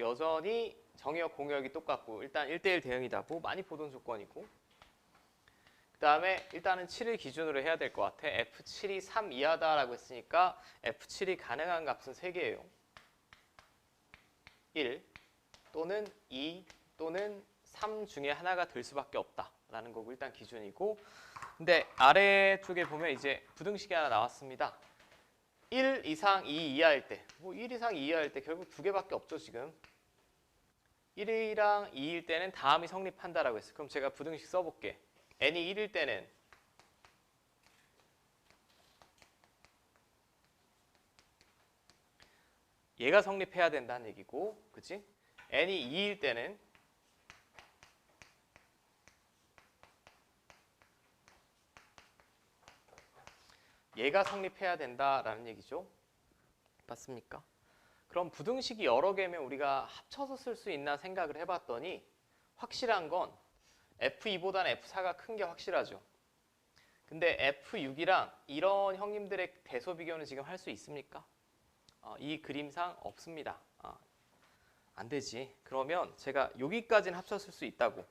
여전히 정의역 공역이 똑같고 일단 1대1 대응이다. 뭐 많이 보던 조건이고 그 다음에 일단은 7을 기준으로 해야 될 것 같아. F7이 3 이하다라고 했으니까 F7이 가능한 값은 3개예요. 1 또는 2 또는 3 중에 하나가 될 수밖에 없다라는 거고 일단 기준이고 근데 아래쪽에 보면 이제 부등식이 하나 나왔습니다. 1 이상 2 이하일 때, 뭐 1 이상 2 이하일 때 결국 두 개밖에 없죠 지금. 1이랑 2일 때는 다음이 성립한다라고 했어요. 그럼 제가 부등식 써볼게. n이 1일 때는 얘가 성립해야 된다는 얘기고, 그치? n이 2일 때는 얘가 성립해야 된다라는 얘기죠. 맞습니까? 그럼 부등식이 여러 개면 우리가 합쳐서 쓸 수 있나 생각을 해봤더니 확실한 건 F2보다는 F4가 큰 게 확실하죠. 근데 F6이랑 이런 형님들의 대소 비교는 지금 할 수 있습니까? 어, 이 그림상 없습니다. 어, 안 되지. 그러면 제가 여기까지는 합쳤을 수 있다고.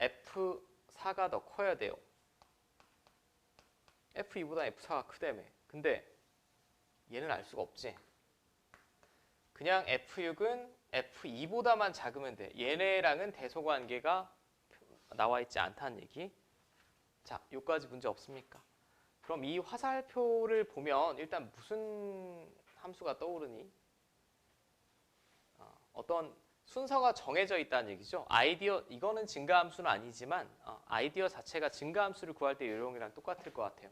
F4가 더 커야 돼요. F2보다 F4가 크다며. 근데 얘는 알 수가 없지. 그냥 F6은 F2보다만 작으면 돼. 얘네랑은 대소관계가 나와 있지 않다는 얘기. 자, 여기까지 문제 없습니까? 그럼 이 화살표를 보면 일단 무슨 함수가 떠오르니? 어, 어떤 순서가 정해져 있다는 얘기죠. 아이디어 이거는 증가함수는 아니지만 어, 아이디어 자체가 증가함수를 구할 때 요령이랑 똑같을 것 같아요.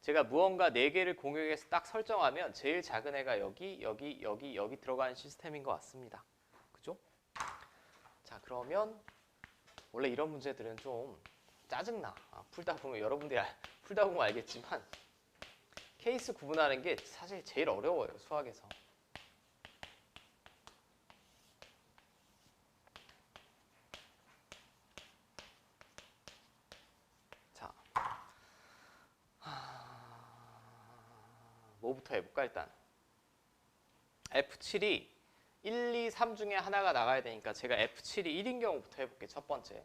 제가 무언가 네 개를 공역에서 딱 설정하면 제일 작은 애가 여기, 여기, 여기, 여기 들어가는 시스템인 것 같습니다. 그죠? 자, 그러면 원래 이런 문제들은 좀 짜증나. 아, 풀다 보면 여러분들이 알, 풀다 보면 알겠지만 케이스 구분하는 게 사실 제일 어려워요, 수학에서. 자, 뭐부터 해볼까 일단 F7이 1, 2, 3 중에 하나가 나가야 되니까 제가 F7이 1인 경우부터 해볼게 첫 번째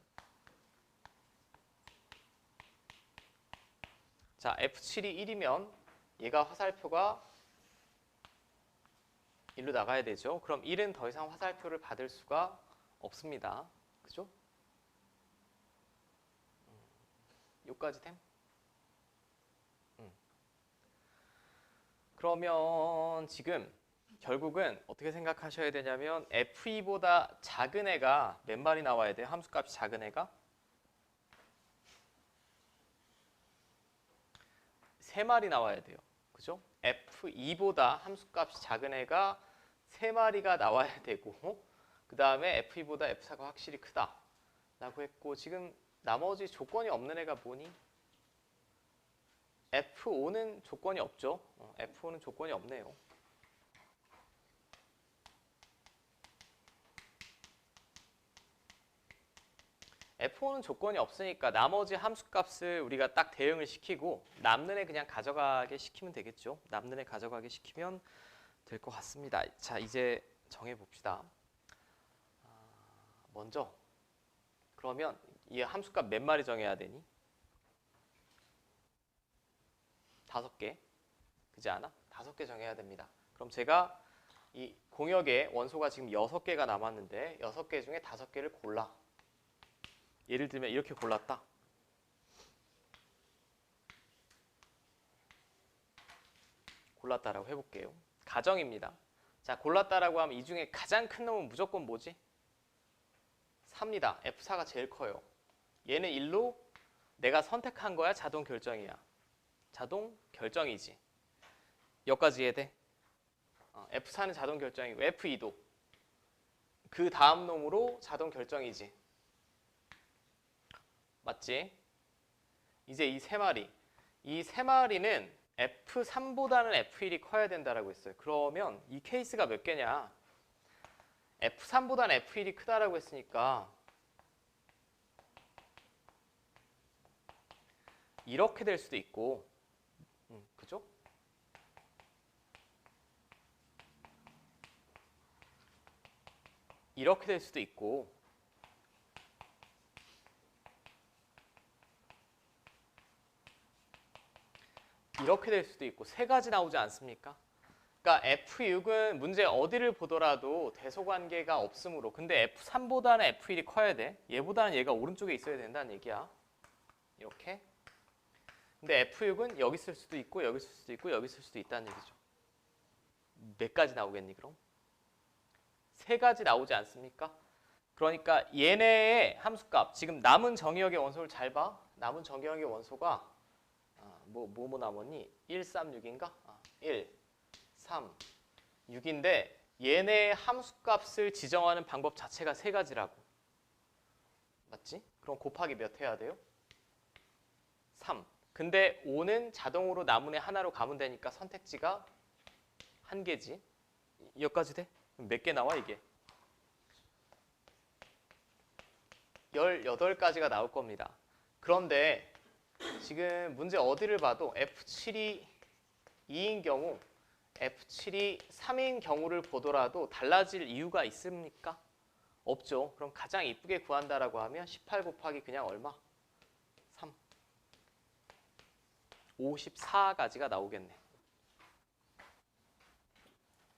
자 F7이 1이면 얘가 화살표가 1로 나가야 되죠 그럼 1은 더 이상 화살표를 받을 수가 없습니다 그죠? 음, 요까지 됨? 그러면 지금 결국은 어떻게 생각하셔야 되냐면 F2보다 작은 애가 몇 마리 나와야 돼요? 함수값이 작은 애가? 세 마리 나와야 돼요. 그죠? F2보다 함수값이 작은 애가 세 마리가 나와야 되고 그 다음에 F2보다 F4가 확실히 크다 라고 했고 지금 나머지 조건이 없는 애가 뭐니? F5는 조건이 없죠. 어, F5는 조건이 없네요. F5는 조건이 없으니까 나머지 함수값을 우리가 딱 대응을 시키고 남는 애 그냥 가져가게 시키면 되겠죠. 남는 애 가져가게 시키면 될 것 같습니다. 자, 이제 정해 봅시다. 먼저 그러면 이 함수값 몇 마리 정해야 되니? 다섯 개 그지 않아? 다섯 개 정해야 됩니다. 그럼 제가 이 공역에 원소가 지금 여섯 개가 남았는데 여섯 개 중에 다섯 개를 골라. 예를 들면 이렇게 골랐다. 골랐다라고 해볼게요. 가정입니다. 자, 골랐다라고 하면 이 중에 가장 큰 놈은 무조건 뭐지? 3입니다. F4가 제일 커요. 얘는 1로 내가 선택한 거야? 자동 결정이야? 자동 결정이지. 여기까지 이해돼? 어, F4는 자동 결정이고 F2도 그 다음 놈으로 자동 결정이지. 맞지? 이제 이 세 마리. 이 세 마리는 F3보다는 F1이 커야 된다라고 했어요. 그러면 이 케이스가 몇 개냐? F3보다는 F1이 크다라고 했으니까 이렇게 될 수도 있고 음, 그죠? 이렇게 될 수도 있고 이렇게 될 수도 있고 세 가지 나오지 않습니까? 그러니까 F6은 문제 어디를 보더라도 대소관계가 없으므로 근데 F3보다는 F1이 커야 돼. 얘보다는 얘가 오른쪽에 있어야 된다는 얘기야. 이렇게. 근데 F6은 여기 있을 수도 있고 여기 있을 수도 있고 여기 있을 수도 있다는 얘기죠. 몇 가지 나오겠니 그럼? 세 가지 나오지 않습니까? 그러니까 얘네의 함수값 지금 남은 정의역의 원소를 잘 봐. 남은 정의역의 원소가 아, 뭐, 뭐, 뭐 남았니? 1, 3, 6인가? 아, 1, 3, 6인데 얘네의 함수값을 지정하는 방법 자체가 세 가지라고. 맞지? 그럼 곱하기 몇 해야 돼요? 3. 근데 5는 자동으로 나문의 하나로 가면 되니까 선택지가 한 개지. 여기까지 돼? 몇 개 나와 이게? 18가지가 나올 겁니다. 그런데 지금 문제 어디를 봐도 F7이 2인 경우 F7이 3인 경우를 보더라도 달라질 이유가 있습니까? 없죠. 그럼 가장 이쁘게 구한다라고 하면 18 곱하기 그냥 얼마? 3. 54가지가 나오겠네.